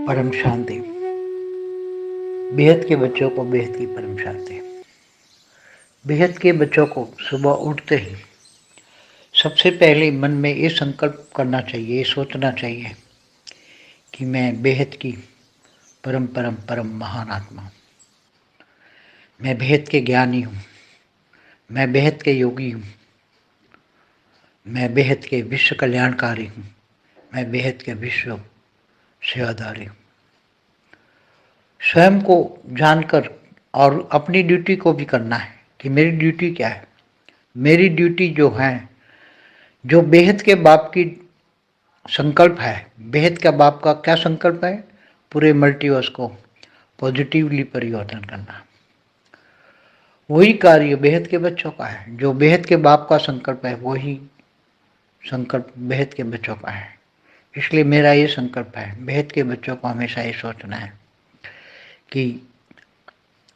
परम शांति। बेहद के बच्चों को बेहद की परम शांति। बेहद के बच्चों को सुबह उठते ही सबसे पहले मन में ये संकल्प करना चाहिए, ये सोचना चाहिए कि मैं बेहद की परम परम परम महान आत्मा हूँ। मैं बेहद के ज्ञानी हूँ। मैं बेहद के योगी हूँ। मैं बेहद के विश्व कल्याणकारी हूँ। मैं बेहद के विश्व हूँ स्वयं को जानकर और अपनी ड्यूटी को भी करना है कि मेरी ड्यूटी क्या है? मेरी ड्यूटी जो है, जो बेहद के बाप की संकल्प है, बेहद का बाप का क्या संकल्प है? पूरे मल्टीवर्स को पॉजिटिवली परिवर्तन करना। वही कार्य बेहद के बच्चों का है, जो बेहद के बाप का संकल्प है, वही संकल्प बेहद के बच्चों का है। इसलिए मेरा ये संकल्प है, बेहद के बच्चों को हमेशा ये सोचना है कि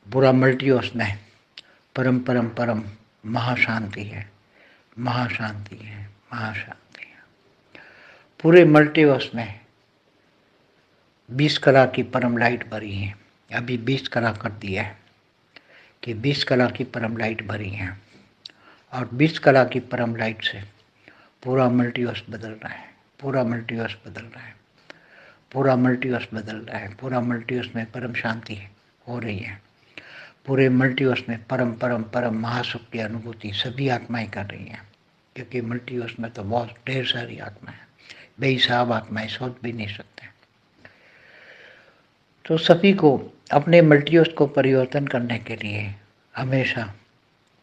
पूरा मल्टीवर्स में परम परम परम महाशांति है महाशांति है महाशांति है। पूरे मल्टीवर्स में बीस कला की परम लाइट भरी है, अभी बीस कला कर दिया है कि बीस कला की परम लाइट भरी है और बीस कला की परम लाइट से पूरा मल्टीवर्स बदल रहा है। पूरा मल्टीवर्स बदल रहा है। पूरा मल्टीवर्स बदल रहा है। पूरा मल्टीवर्स में परम शांति हो रही है। पूरे मल्टीवर्स में परम परम परम महासुख की अनुभूति सभी आत्माएँ कर रही हैं। क्योंकि मल्टीवर्स में तो बहुत ढेर सारी आत्माएँ हैं। बेहिसाब आत्माएँ सोच भी नहीं सकते। तो सभी को अपने मल्टीवर्स को परिवर्तन करने के लिए हमेशा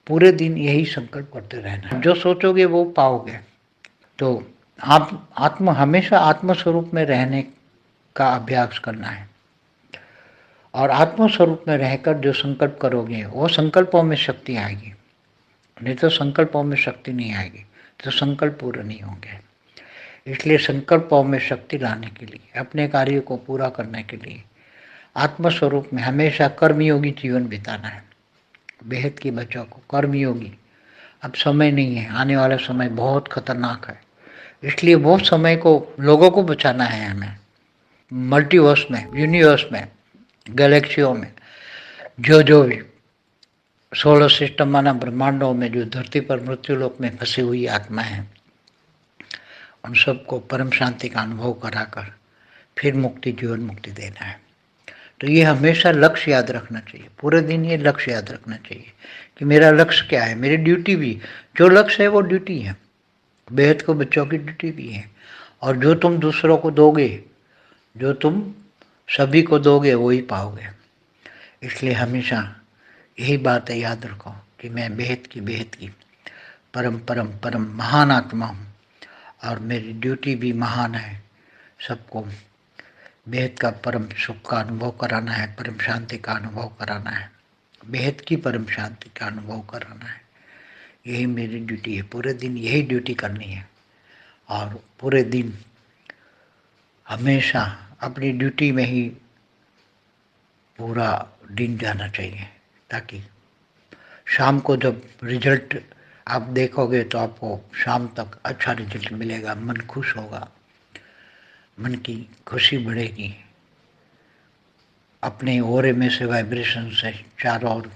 पूरे दिन यही संकल्प करते रहना जो सोचोगे वो पाओगे। तो आप आत्म, हमेशा आत्म स्वरूप में रहने का अभ्यास करना है। और आत्म स्वरूप में रहकर जो संकल्प करोगे, वो संकल्पों में शक्ति आएगी। नहीं तो संकल्पों में शक्ति नहीं आएगी तो संकल्प पूरे नहीं होंगे। इसलिए संकल्पों में शक्ति लाने के लिए, अपने कार्य को पूरा करने के लिए आत्म स्वरूप में हमेशा कर्मयोगी जीवन बिताना है। बेहद की बच्चों को कर्मयोगी। अब समय नहीं है, आने वाला समय बहुत खतरनाक है। इसलिए वो समय को, लोगों को बचाना है हमें। मल्टीवर्स में यूनिवर्स में गैलेक्सियों में, जो जो भी सोलर सिस्टम माना ब्रह्मांडों में, जो धरती पर मृत्यु लोक में फंसी हुई आत्मा है, उन सबको परम शांति का अनुभव कराकर फिर मुक्ति, जीवन मुक्ति देना है। तो ये हमेशा लक्ष्य याद रखना चाहिए। पूरे दिन ये लक्ष्य याद रखना चाहिए कि मेरा लक्ष्य क्या है? मेरी ड्यूटी भी, जो लक्ष्य है वो ड्यूटी है। बेहद को बच्चों की ड्यूटी भी है। और जो तुम दूसरों को दोगे, जो तुम सभी को दोगे वही पाओगे। इसलिए हमेशा यही बातें याद रखो कि मैं बेहद की बेहद की परम परम परम महान आत्मा हूँ और मेरी ड्यूटी भी महान है। सबको बेहद का परम सुख का अनुभव कराना है, परम शांति का अनुभव कराना है। बेहद की परम शांति का अनुभव कराना है। यही मेरी ड्यूटी है। पूरे दिन यही ड्यूटी करनी है। और पूरे दिन हमेशा अपनी ड्यूटी में ही पूरा दिन जाना चाहिए, ताकि शाम को जब रिज़ल्ट आप देखोगे तो आपको शाम तक अच्छा रिज़ल्ट मिलेगा, मन खुश होगा, मन की खुशी बढ़ेगी। अपने ओरे में से वाइब्रेशन से चारों ओर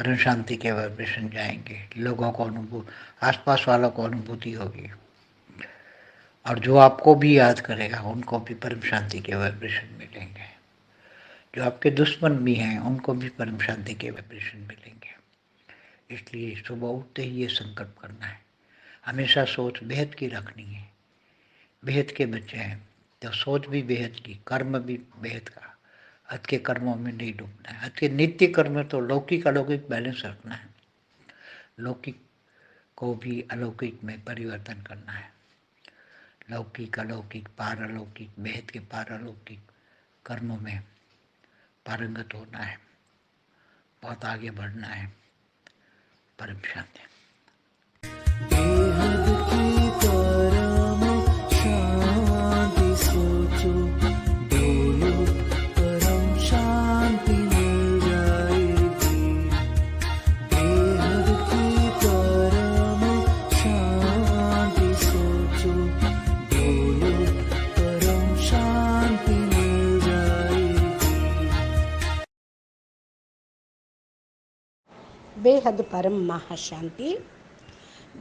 परम शांति के वाइब्रेशन जाएँगे, लोगों को अनुभूत आसपास वालों को अनुभूति होगी। और जो आपको भी याद करेगा, उनको भी परम शांति के वाइब्रेशन मिलेंगे। जो आपके दुश्मन भी हैं, उनको भी परम शांति के वाइब्रेशन मिलेंगे। इसलिए सुबह उठते ही ये संकल्प करना है। हमेशा सोच बेहद की रखनी है। बेहद के बच्चे हैं तो सोच भी बेहद की, कर्म भी बेहद का। हद के कर्मों में नहीं डूबना है। हद के नित्य कर्म तो लौकिक अलौकिक बैलेंस रखना है। लौकिक को भी अलौकिक में परिवर्तन करना है। लौकिक, अलौकिक, पारलौकिक बेहद के पारलौकिक कर्मों में पारंगत होना है। बहुत आगे बढ़ना है। परम शांति। బేహద్ పరం మహాశాంతి.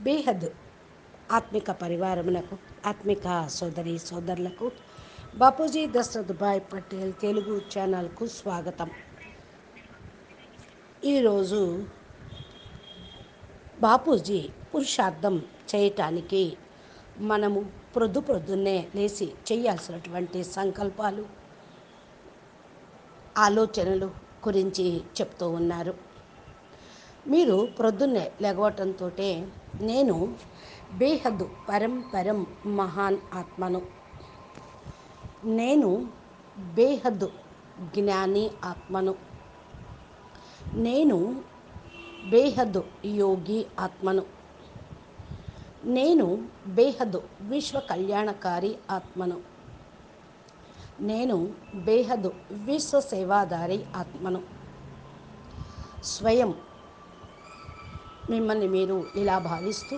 బేహద్ ఆత్మిక పరివారములకు ఆత్మిక సోదరి సోదరులకు బాపూజీ దశరథ్ భాయ్ పటేల్ తెలుగు ఛానల్కు స్వాగతం. ఈరోజు బాపూజీ పురుషార్థం చేయటానికి మనము ప్రొద్దు ప్రొద్దున్నే లేచి చేయాల్సినటువంటి సంకల్పాలు ఆలోచనలు గురించి చెప్తూ ఉన్నారు. మీరు ప్రొద్దున్నే లెగవటంతో నేను బేహద్దు పరం పరం మహాన్ ఆత్మను. నేను బేహద్దు జ్ఞాని ఆత్మను. నేను బేహద్దు యోగి ఆత్మను. నేను బేహద్దు విశ్వ కళ్యాణకారి ఆత్మను. నేను బేహద్దు విశ్వ సేవాదారి ఆత్మను. స్వయం మిమ్మల్ని మీరు ఇలా భావిస్తూ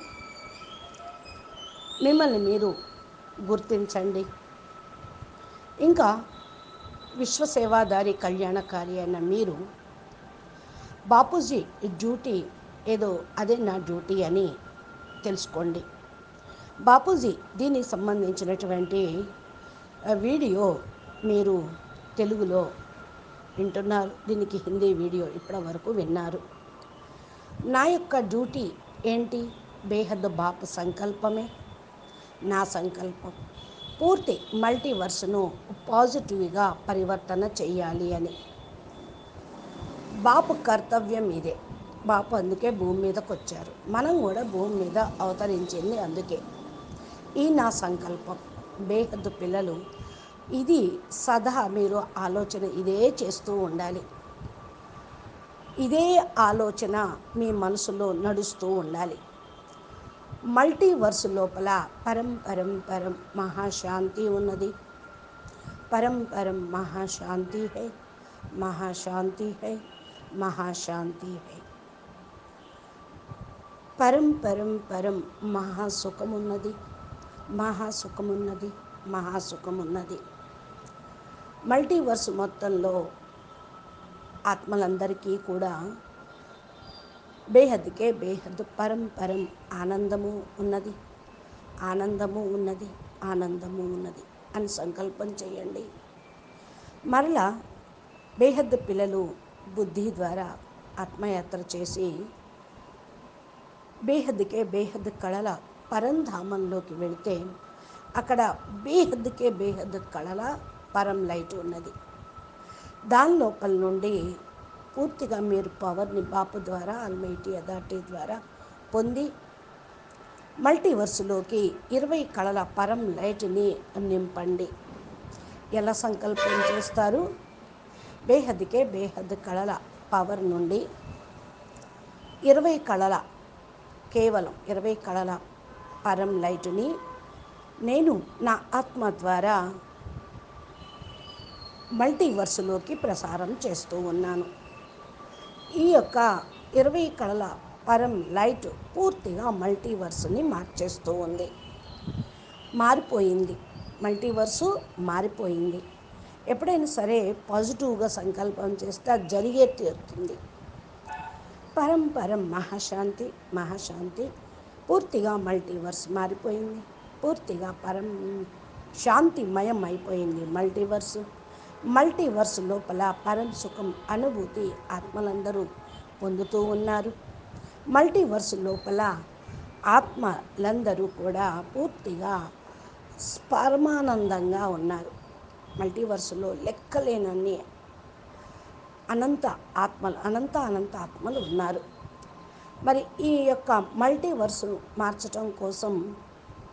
మిమ్మల్ని మీరు గుర్తించండి. ఇంకా విశ్వసేవాదారి కళ్యాణకారి అయిన మీరు బాపూజీ డ్యూటీ ఏదో అదే నా డ్యూటీ అని తెలుసుకోండి. బాపూజీ దీనికి సంబంధించినటువంటి వీడియో మీరు తెలుగులో వింటున్నారు. దీనికి హిందీ వీడియో ఇప్పటి వరకు విన్నారు. నా యొక్క డ్యూటీ ఏంటి? బేహద్ బాపు సంకల్పమే. నా సంకల్పం పూర్తి మల్టీవర్స్ను పాజిటివ్గా పరివర్తన చేయాలి అని. బాపు కర్తవ్యం ఇదే. బాపు అందుకే భూమి మీదకి వచ్చారు మనం కూడా భూమి మీద అవతరించింది అందుకే. ఈ నా సంకల్పం. బేహద్దు పిల్లలు ఇది సదా మీరు ఆలోచన ఇదే చేస్తూ ఉండాలి. ఇదే ఆలోచన మీ మనసులో నడుస్తూ ఉండాలి. మల్టీవర్స్ లోపల పరం పరం పరం మహాశాంతి ఉన్నది. పరం పరం మహాశాంతి హై మహాశాంతి హై మహాశాంతి హై. పరం పరం పరం మహాసుఖమున్నది మహాసుఖమున్నది మహాసుఖమున్నది మల్టీవర్స్ మొత్తంలో ఆత్మలందరికీ కూడా బేహద్కే బేహద్ పరం పరం ఆనందము ఉన్నది. ఆనందము ఉన్నది ఆనందము ఉన్నది అని సంకల్పం చేయండి. మరలా బేహద్ పిల్లలు బుద్ధి ద్వారా ఆత్మయాత్ర చేసి బేహద్కే బేహద్ కళల పరంధామంలోకి వెళితే అక్కడ బేహద్కే బేహద్ కళల పరం లైట్ ఉన్నది. దాని లోపల నుండి పూర్తిగా మీరు పవర్ని బాపు ద్వారా అల్మైటీ అథారిటీ ద్వారా పొంది మల్టీవర్స్లోకి ఇరవై కళల పరం లైట్ని నింపండి ఎలా సంకల్పం చేస్తారు? బేహద్కే బేహద్ కళల పవర్ నుండి ఇరవై కళల కేవలం ఇరవై కళల పరం లైట్ని నేను నా ఆత్మ ద్వారా మల్టీవర్స్లోకి ప్రసారం చేస్తూ ఉన్నాను. ఈ యొక్క ఇరవై కళల పరం లైట్ పూర్తిగా మల్టీవర్స్ని మార్చేస్తూ ఉంది. మారిపోయింది. మల్టీవర్సు మారిపోయింది. ఎప్పుడైనా సరే పాజిటివ్గా సంకల్పం చేస్తే అది జరిగే తీరుతుంది. పరం పరం మహాశాంతి మహాశాంతి. పూర్తిగా మల్టీవర్స్ మారిపోయింది. పూర్తిగా పరం శాంతిమయం అయిపోయింది మల్టీవర్స్. మల్టీవర్స్ లోపల పరం సుఖం అనుభూతి ఆత్మలందరూ పొందుతూ ఉన్నారు. మల్టీవర్స్ లోపల ఆత్మలందరూ కూడా పూర్తిగా పరమానందంగా ఉన్నారు. మల్టీవర్స్లో లెక్కలేనన్ని అనంత ఆత్మలు అనంత అనంత ఆత్మలు ఉన్నారు. మరి ఈ యొక్క మల్టీవర్స్ మార్చటం కోసం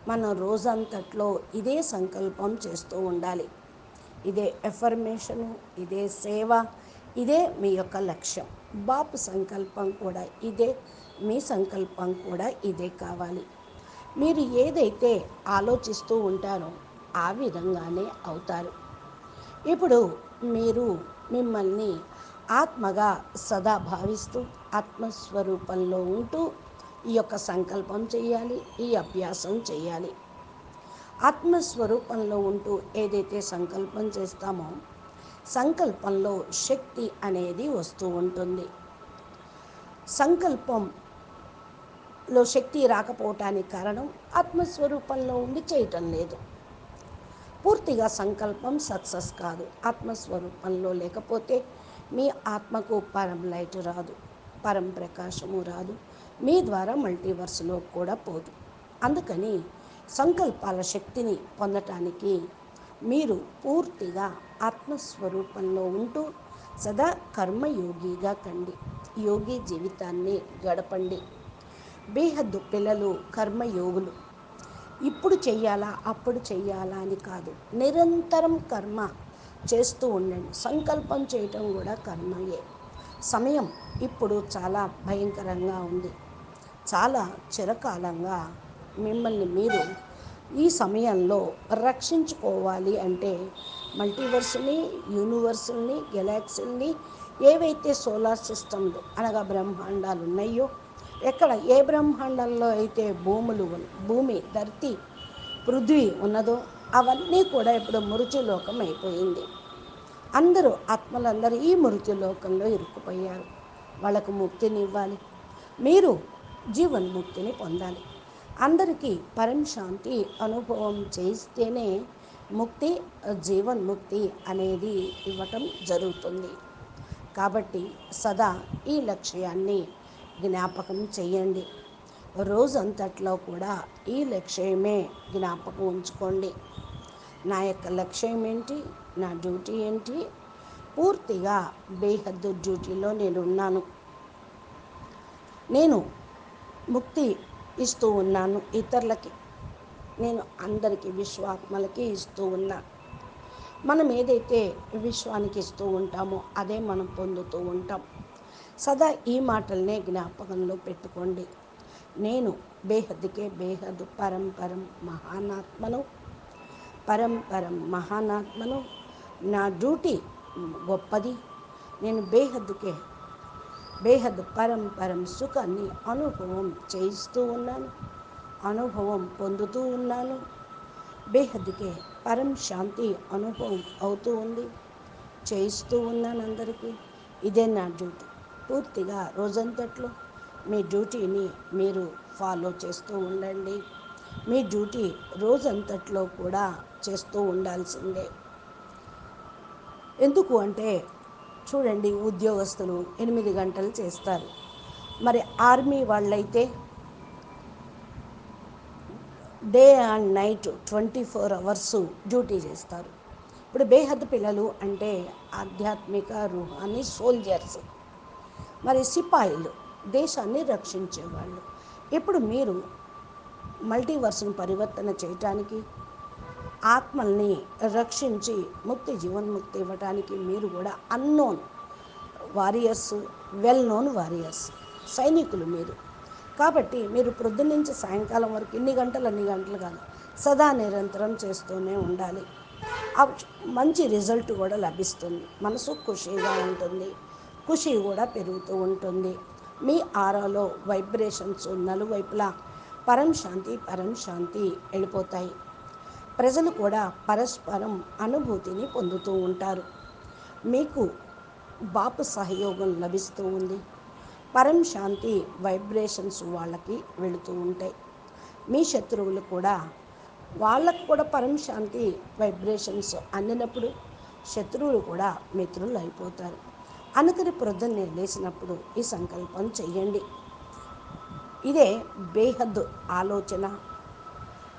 మనం రోజంతట్లో ఇదే సంకల్పం చేస్తూ ఉండాలి. ఇదే ఎఫర్మేషను ఇదే సేవ ఇదే మీ యొక్క లక్ష్యం. బాపు సంకల్పం కూడా ఇదే మీ సంకల్పం కూడా ఇదే కావాలి. మీరు ఏదైతే ఆలోచిస్తూ ఉంటారో ఆ విధంగానే అవుతారు. ఇప్పుడు మీరు మిమ్మల్ని ఆత్మగా సదా భావిస్తూ ఆత్మస్వరూపంలో ఉంటూ ఈ యొక్క సంకల్పం చేయాలి ఈ అభ్యాసం చేయాలి. ఆత్మస్వరూపంలో ఉంటూ ఏదైతే సంకల్పం చేస్తామో సంకల్పంలో శక్తి అనేది వస్తూ ఉంటుంది. సంకల్పంలో శక్తి రాకపోవటానికి కారణం ఆత్మస్వరూపంలో ఉండి చేయటం లేదు. పూర్తిగా సంకల్పం సక్సెస్ కాదు. ఆత్మస్వరూపంలో లేకపోతే మీ ఆత్మకు పరం లైట్ రాదు పరం ప్రకాశము రాదు. మీ ద్వారా మల్టీవర్స్లో కూడా పోదు. అందుకని సంకల్పాల శక్తిని పొందటానికి మీరు పూర్తిగా ఆత్మస్వరూపంలో ఉంటూ సదా కర్మయోగిగా కండి. యోగి జీవితాన్ని గడపండి. బేహద్దు పిల్లలు కర్మయోగులు. ఇప్పుడు చెయ్యాలా అప్పుడు చెయ్యాలా అని కాదు. నిరంతరం కర్మ చేస్తూ ఉండండి. సంకల్పం చేయటం కూడా కర్మయే. సమయం ఇప్పుడు చాలా భయంకరంగా ఉంది. చాలా చిరకాలంగా మిమ్మల్ని మీరు ఈ సమయంలో రక్షించుకోవాలి అంటే మల్టీవర్స్ని యూనివర్సుల్ని గెలాక్సీల్ని ఏవైతే సోలార్ సిస్టమ్లు అనగా బ్రహ్మాండాలు ఉన్నాయో ఎక్కడ ఏ బ్రహ్మాండంలో అయితే భూములు భూమి ధర్తి పృథ్వీ ఉన్నదో అవన్నీ కూడా ఇప్పుడు మృత్యులోకం అయిపోయింది అందరూ ఆత్మలందరూ ఈ మృత్యులోకంలో ఇరుక్కుపోయారు. వాళ్ళకు ముక్తిని ఇవ్వాలి మీరు జీవన్ముక్తిని పొందాలి. అందరికీ పరం శాంతి అనుభవం చేస్తేనే ముక్తి జీవన్ముక్తి అనేది ఇవ్వటం జరుగుతుంది. కాబట్టి సదా ఈ లక్ష్యాన్ని జ్ఞాపకం చేయండి. రోజంతట్లో కూడా ఈ లక్ష్యమే జ్ఞాపకం ఉంచుకోండి. నా యొక్క లక్ష్యం ఏంటి? నా డ్యూటీ ఏంటి? పూర్తిగా బేహద్దు డ్యూటీలో నేను ఉన్నాను నేను ముక్తి ఇస్తూ ఉన్నాను ఇతరులకి. నేను అందరికీ విశ్వాత్మలకి ఇస్తూ ఉన్నాను మనం ఏదైతే విశ్వానికి ఇస్తూ ఉంటామో అదే మనం పొందుతూ ఉంటాం. సదా ఈ మాటలనే జ్ఞాపకంలో పెట్టుకోండి. నేను బేహద్దుకే బేహద్దు పరంపరం మహానాత్మను పరంపరం మహానాత్మను. నా డ్యూటీ గొప్పది. నేను బేహద్దుకే బేహద్ పరం పరం సుఖాన్ని అనుభవం చేయిస్తూ ఉన్నాను. అనుభవం పొందుతూ ఉన్నాను. బేహద్కే పరం శాంతి అనుభవం అవుతూ ఉంది. చేయిస్తూ ఉన్నాను అందరికీ. ఇదే నా డ్యూటీ. పూర్తిగా రోజంతట్లో మీ డ్యూటీని మీరు ఫాలో చేస్తూ ఉండండి. మీ డ్యూటీ రోజంతట్లో కూడా చేస్తూ ఉండాల్సిందే. ఎందుకు అంటే చూడండి ఉద్యోగస్తులు ఎనిమిది గంటలు చేస్తారు. మరి ఆర్మీ వాళ్ళైతే day and night twenty four hours duty చేస్తారు. ఇప్పుడు బేహద్ పిల్లలు అంటే ఆధ్యాత్మిక రూహాన్ని సోల్జర్స్ మరి సిపాయిలు దేశాన్ని రక్షించేవాళ్ళు. ఇప్పుడు మీరు మల్టీవర్స్ను పరివర్తన చేయటానికి ఆత్మల్ని రక్షించి ముక్తి జీవన్ముక్తి ఇవ్వడానికి మీరు కూడా unknown warriors well known warriors సైనికులు మీరు. కాబట్టి మీరు ప్రొద్దున నుంచి సాయంకాలం వరకు ఇన్ని గంటలు అన్ని గంటలు కాదు సదా నిరంతరం చేస్తూనే ఉండాలి. మంచి రిజల్ట్ కూడా లభిస్తుంది. మనసు ఖుషీగా ఉంటుంది. ఖుషి కూడా పెరుగుతూ ఉంటుంది. మీ ఆరాలో వైబ్రేషన్స్ నలువైపులా పరం శాంతి పరం శాంతి వెళ్ళిపోతాయి. ప్రజలు కూడా పరస్పరం అనుభూతిని పొందుతూ ఉంటారు. మీకు బాపు సహయోగం లభిస్తూ ఉంది. పరం శాంతి వైబ్రేషన్స్ వాళ్ళకి వెళుతూ ఉంటాయి. మీ శత్రువులు కూడా వాళ్ళకు కూడా పరం శాంతి వైబ్రేషన్స్ అందినప్పుడు శత్రువులు కూడా మిత్రులు అయిపోతారు. అనుకరి ప్రొద్దున్నే లేచినప్పుడు ఈ సంకల్పం చెయ్యండి. ఇదే బేహద్దు ఆలోచన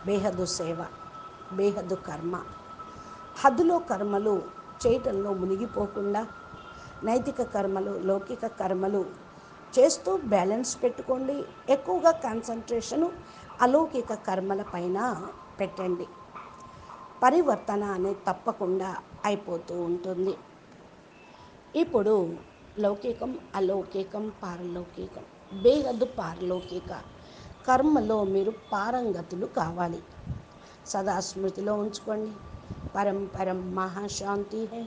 బేహద్దు సేవ. బేహద్దు కర్మ. హద్దులో కర్మలు చేయటంలో మునిగిపోకుండా నైతిక కర్మలు లౌకిక కర్మలు చేస్తూ బ్యాలెన్స్ పెట్టుకోండి. ఎక్కువగా కాన్సన్ట్రేషను అలౌకిక కర్మల పైన పెట్టండి. పరివర్తన అనేది తప్పకుండా అయిపోతూ ఉంటుంది. ఇప్పుడు లౌకికం అలౌకికం పారలౌకికం బేహద్దు పారలౌకిక కర్మలో మీరు పారంగతులు కావాలి. సదా స్మృతిలో ఉంచుకోండి పరం పరం మహాశాంతి హై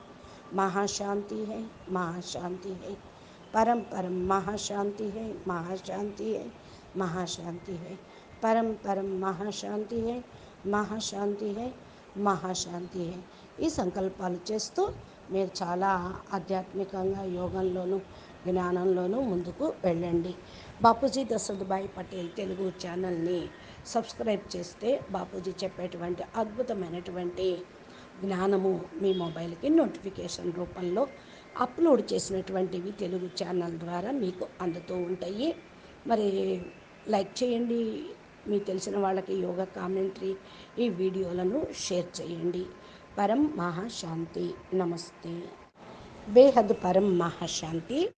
మహాశాంతి హై మహాశాంతి హై పరం పరం మహాశాంతి హై మహాశాంతి హై మహాశాంతి హై పరం పరం మహాశాంతి హై మహాశాంతి హై మహాశాంతి హై ఈ సంకల్పాలు చేస్తూ మీరు చాలా ఆధ్యాత్మికంగా యోగంలోనూ జ్ఞానంలోనూ ముందుకు వెళ్ళండి. బాపూజీ దశరథభాయ్ పటేల్ తెలుగు ఛానల్ని సబ్స్క్రైబ్ చేస్తే బాపూజీ చెప్పేటువంటి అద్భుతమైనటువంటి జ్ఞానము మీ మొబైల్కి నోటిఫికేషన్ రూపంలో అప్లోడ్ చేసినటువంటివి తెలుగు ఛానల్ ద్వారా మీకు అందుతూ ఉంటాయి. మరి లైక్ చేయండి మీ తెలిసిన వాళ్ళకి యోగా కామెంటరీ ఈ వీడియోలను షేర్ చేయండి. పరం మహాశాంతి. నమస్తే. బేహద్ పరం మహాశాంతి.